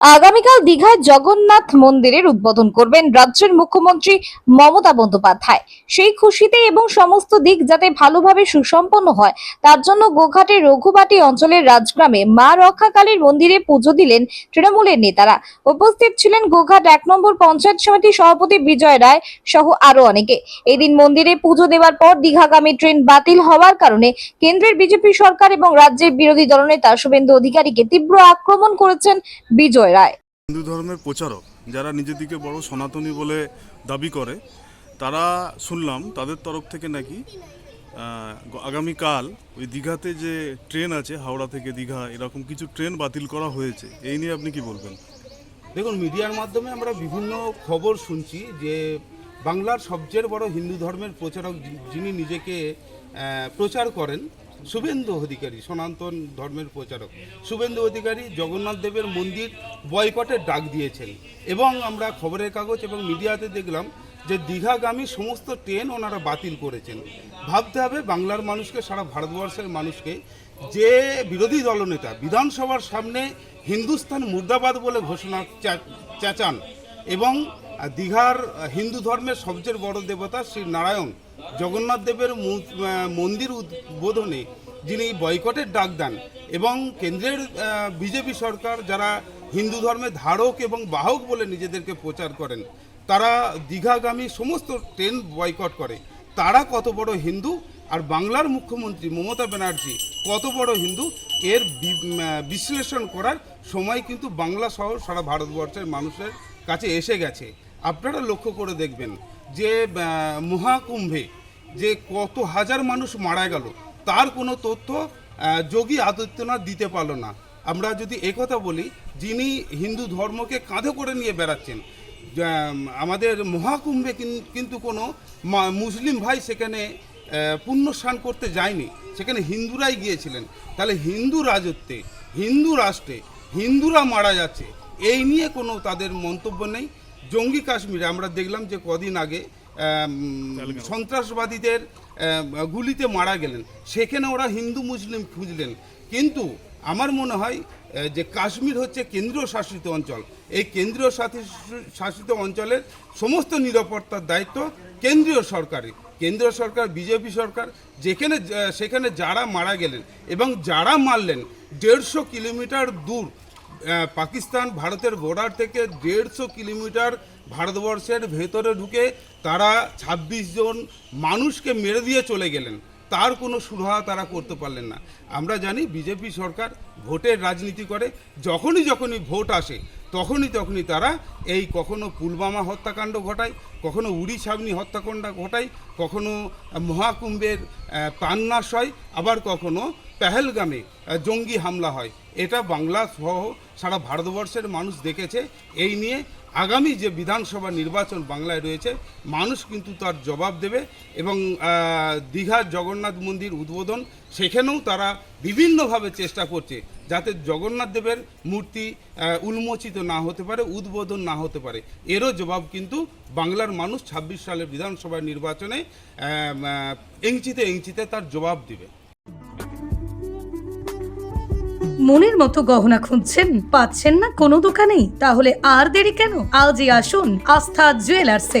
আগামীকাল দীঘায় জগন্নাথ মন্দিরের উদ্বোধন করবেন রাজ্যের মুখ্যমন্ত্রী মমতা বন্দ্যোপাধ্যায়। সেই খুশিতে এবং সমস্ত দিক যাতে ভালোভাবে সুসম্পন্ন হয়, তার জন্য গোঘাটের রঘুবাটি অঞ্চলের রাজগ্রামে মা রক্ষাকালীর মন্দিরে পুজো দিলেন তৃণমূলের নেতারা। উপস্থিত ছিলেন গোঘাট এক নম্বর পঞ্চায়েত সমিতির সভাপতি বিজয় রায় সহ আরও অনেকে। এদিন মন্দিরে পুজো দেওয়ার পর দীঘাগামী ট্রেন বাতিল হওয়ার কারণে কেন্দ্রের বিজেপি সরকার এবং রাজ্যের বিরোধী দলনেতা শুভেন্দু অধিকারীকে তীব্র আক্রমণ করেছেন বিজয় রায়। হিন্দু ধর্মের প্রচারক যারা নিজেদিকে বড় সনাতনী বলে দাবি করে তারা শুনলাম তাদের তরফ থেকে নাকি আগামীকাল ওই দীঘাতে যে ট্রেন আছে হাওড়া থেকে দীঘা এরকম কিছু ট্রেন বাতিল করা হয়েছে এই নিয়ে আপনি কি বলবেন? দেখুন মিডিয়ার মাধ্যমে আমরা বিভিন্ন খবর শুনছি যে বাংলার সবচেয়ে বড় হিন্দু ধর্মের প্রচারক যিনি নিজেকে প্রচার করেন শুভেন্দু অধিকারী, সনাতন ধর্মের প্রচারক। শুভেন্দু অধিকারী জগন্নাথ দেবের মন্দির বয়কটের ডাক দিয়েছেন। এবং আমরা খবরের কাগজ এবং মিডিয়াতে দেখলাম যে দীঘাগামী সমস্ত ট্রেন ওনারা বাতিল করেছেন। ভাবতে হবে বাংলার মানুষকে, সারা ভারতবর্ষের মানুষকে যে বিরোধী দলনেতা বিধানসভার সামনে হিন্দুস্তান মুর্দাবাদ বলে ঘোষণা চেঁচান এবং দীঘার হিন্দু ধর্মের সবচেয়ে বড় দেবতা শ্রী নারায়ণ জগন্নাথ দেবের মন্দির উদ্বোধনে যিনি বয়কটের ডাক দেন এবং কেন্দ্রের বিজেপি সরকার যারা হিন্দু ধর্মের ধারক এবং বাহক বলে নিজেদেরকে প্রচার করেন, তারা দীঘাগামী সমস্ত ট্রেন বয়কট করে। তারা কত বড় হিন্দু আর বাংলার মুখ্যমন্ত্রী মমতা ব্যানার্জি কত বড় হিন্দু, এর বিশ্লেষণ করার সময় কিন্তু বাংলা সহ সারা ভারতবর্ষের মানুষের কাছে এসে গেছে। আপনারা লক্ষ্য করে দেখবেন যে মহাকুম্ভে যে কত হাজার মানুষ মারা গেল তার কোনো তথ্য যোগী আদিত্যনাথ দিতে পারল না। আমরা যদি একথা বলি, যিনি হিন্দু ধর্মকে কাঁধে করে নিয়ে বেড়াচ্ছেন আমাদের মহাকুম্ভে কিন্তু কোনো মুসলিম ভাই সেখানে পুণ্য স্নান করতে যায়নি। সেখানে হিন্দুরাই গিয়েছিলেন। তাহলে হিন্দু রাজত্বে, হিন্দু রাষ্ট্রে হিন্দুরা মারা যাচ্ছে, এই নিয়ে কোনো তাদের মন্তব্য নেই। জঙ্গি কাশ্মীরে আমরা দেখলাম যে কদিন আগে সন্ত্রাসবাদীদের গুলিতে মারা গেলেন। সেখানে ওরা হিন্দু মুসলিম খুঁজলেন। কিন্তু আমার মনে হয় যে কাশ্মীর হচ্ছে কেন্দ্রীয় শাসিত অঞ্চল। এই কেন্দ্রীয় শাসি- শাসিত অঞ্চলের সমস্ত নিরাপত্তার দায়িত্ব কেন্দ্রীয় সরকারের। কেন্দ্রীয় সরকার বিজেপি সরকার যেখানে সেখানে যারা মারা গেলেন এবং যারা মারলেন দেড়শো কিলোমিটার দূর পাকিস্তান ভারতের বর্ডার থেকে দেড়শো কিলোমিটার ভারতবর্ষের ভেতরে ঢুকে তারা ২৬ জন মানুষকে মেরে দিয়ে চলে গেলেন। তার কোনো সুরাহা তারা করতে পারলেন না। আমরা জানি, বিজেপি সরকার ভোটের রাজনীতি করে, যখনই যখনই ভোট আসে তখনই তখনই তারা এই কখনো পুলবামা হত্যাকাণ্ড ঘটায়, কখনো উড়ি ছাবনি হত্যাকাণ্ড ঘটায়, কখনো মহাকুম্ভের প্রাণনাশ হয়, আবার কখনো পেহেলগামে জঙ্গি হামলা হয়। এটা বাংলা সহ সারা ভারতবর্ষের মানুষ দেখেছে। এই নিয়ে আগামী যে বিধানসভা নির্বাচন বাংলায় রয়েছে, মানুষ কিন্তু তার জবাব দেবে এবং দীঘার জগন্নাথ মন্দির উদ্বোধন সেখানেও তারা বিভিন্নভাবে চেষ্টা করছে যাতে জগন্নাথ দেবের মূর্তি উন্মোচিত না হতে পারে, উদ্বোধন না হতে পারে। এরও জবাব কিন্তু বাংলার মানুষ ছাব্বিশ সালের বিধানসভা নির্বাচনে এংচিতে এংচিতে তার জবাব দিবে। মনের মতো গহনা খুঁজছেন, পাচ্ছেন না কোনো দোকানেই? তাহলে আর দেরি কেন? আজই আসুন আস্থা জুয়েলার্সে।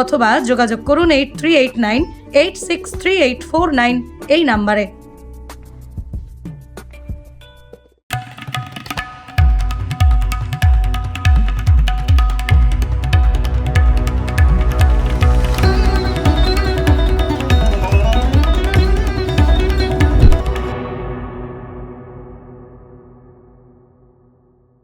অথবা যোগাযোগ করুন eight three eight nine eight six three eight four nine এই নাম্বারে।